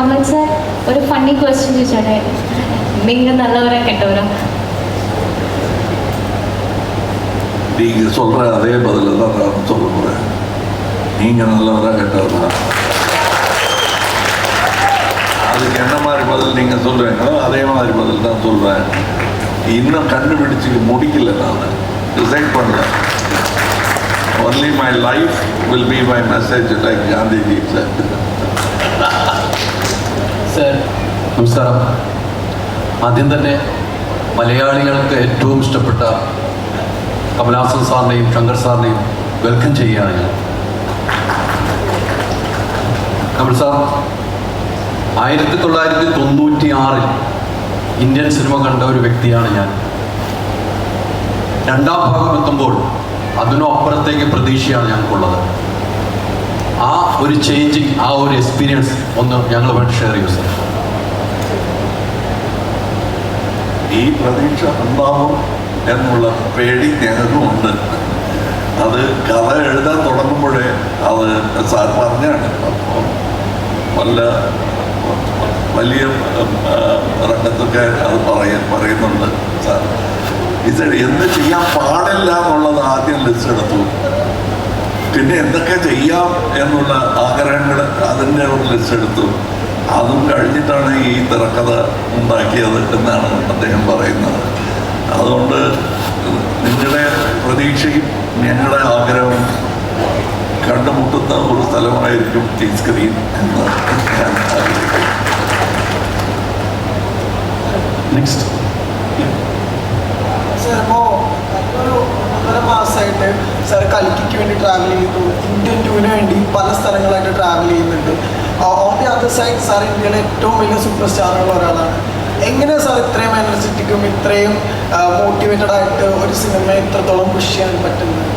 Kamal sir ഒരു funny question ചോദിച്ചോട്ടെ നിങ്ങൾ നല്ലവരാ കെട്ടവരാ நீங்க சொல்ற அதே பதில தான் நான் சொல்ல போறேன் நீங்க நல்லவரா கெட்டவரா அதுக்கு என்ன மாதிரி பதில் நீங்க சொல்றீங்களோ அதே மாதிரி பதில் தான் சொல்றேன் இன்னும் கண்டுபிடிச்சு முடிக்கல நான் டிசைட் பண்ணல only my life will be my message like Gandhiji said. sir നമസ്കാരം. ആദ്യം തന്നെ മലയാളികൾക്ക് ഏറ്റവും ഇഷ്ടപ്പെട്ട കമലാസൻ സാറിനെയും ശങ്കർ സാറിനെയും വെൽക്കം ചെയ്യുകയാണ് ഞാൻ. കമൽ സാർ ആയിരത്തി തൊള്ളായിരത്തി തൊണ്ണൂറ്റി ആറിൽ ഇന്ത്യൻ സിനിമ കണ്ട ഒരു വ്യക്തിയാണ് ഞാൻ. രണ്ടാം ഭാഗം എത്തുമ്പോൾ അതിനും അപ്പുറത്തേക്ക് പ്രതീക്ഷയാണ് ഞങ്ങൾക്കുള്ളത്. ആ ഒരു ചേഞ്ചിങ് ആ ഒരു എക്സ്പീരിയൻസ് ഒന്ന് ഞങ്ങളുമായിട്ട് ഷെയർ ചെയ്യൂ സർ ഈ പ്രതീക്ഷ ഉണ്ടാവും എന്നുള്ള പേടി ഞങ്ങൾക്കും ഉണ്ട്. അത് കഥ എഴുതാൻ തുടങ്ങുമ്പോഴേ അത് സാർ പറഞ്ഞാണ്. അപ്പോൾ വലിയ രംഗത്തൊക്കെ അത് പറയ പറയുന്നുണ്ട് സാർ. ഇത് എന്ത് ചെയ്യാൻ പാടില്ല എന്നുള്ളത് ആദ്യം ലിസ്റ്റ് എടുത്തു. പിന്നെ എന്തൊക്കെ ചെയ്യാം എന്നുള്ള ആഗ്രഹങ്ങൾ അതിന്റെ ഒരു ലിസ്റ്റ് എടുത്തു. അതും കഴിഞ്ഞിട്ടാണ് ഈ തിരക്കഥ ഉണ്ടാക്കിയത് എന്നാണ് അദ്ദേഹം പറയുന്നത്. അതുകൊണ്ട് നിങ്ങളുടെ പ്രതീക്ഷയും ഞങ്ങളുടെ ആഗ്രഹവും കണ്ടുമുട്ടുന്ന ഒരു സ്ഥലമായിരിക്കും ഈ സ്ക്രീൻ എന്ന് ഞാൻ ആഗ്രഹിക്കുന്നു. നെക്സ്റ്റ് സാർ ഇപ്പോൾ ഒരു ഒന്നര മാസമായിട്ട് സാർ കൽക്കിക്ക് വേണ്ടി ട്രാവൽ ചെയ്തു. ഇന്ത്യൻ ടൂവിന് വേണ്ടി പല സ്ഥലങ്ങളായിട്ട് ട്രാവൽ ചെയ്യുന്നുണ്ട്. On the other side sir ഇന്ത്യയിലെ ഏറ്റവും വലിയ സൂപ്പർ സ്റ്റാറുള്ള ഒരാളാണ്. എങ്ങനെയാണ് സാർ ഇത്രയും എനർജറ്റിക്കും ഇത്രയും മോട്ടിവേറ്റഡ് ആയിട്ട് ഒരു സിനിമയെ ഇത്രത്തോളം പുഷ് ചെയ്യാൻ പറ്റുന്നത്?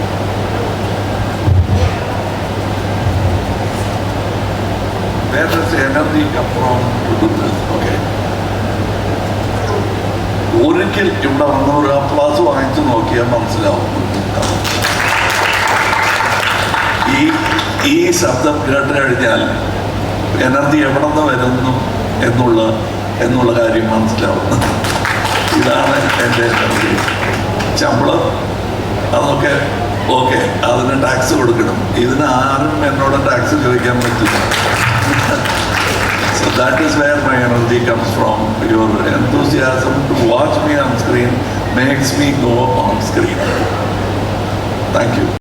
എനർജി ഒരിക്കൽ ഇവിടെ വന്ന ഒരു അപ്ലാസ് വാങ്ങിച്ചു നോക്കിയാൽ മനസ്സിലാവും. ഈ ഈ ശബ്ദം കേട്ട് കഴിഞ്ഞാൽ എനർജി എവിടെ നിന്ന് വരുന്നു എന്നുള്ള എന്നുള്ള കാര്യം മനസ്സിലാവും ഇതാണ് എന്റെ എനർജി ശമ്പളം അതൊക്കെ ഓക്കെ അതിന് ടാക്സ് കൊടുക്കണം ഇതിന് ആരും എന്നോട് ടാക്സ് ചോദിക്കാൻ പറ്റില്ല So that is where my energy comes from. Your enthusiasm to watch me on screen makes me go on screen. Thank you.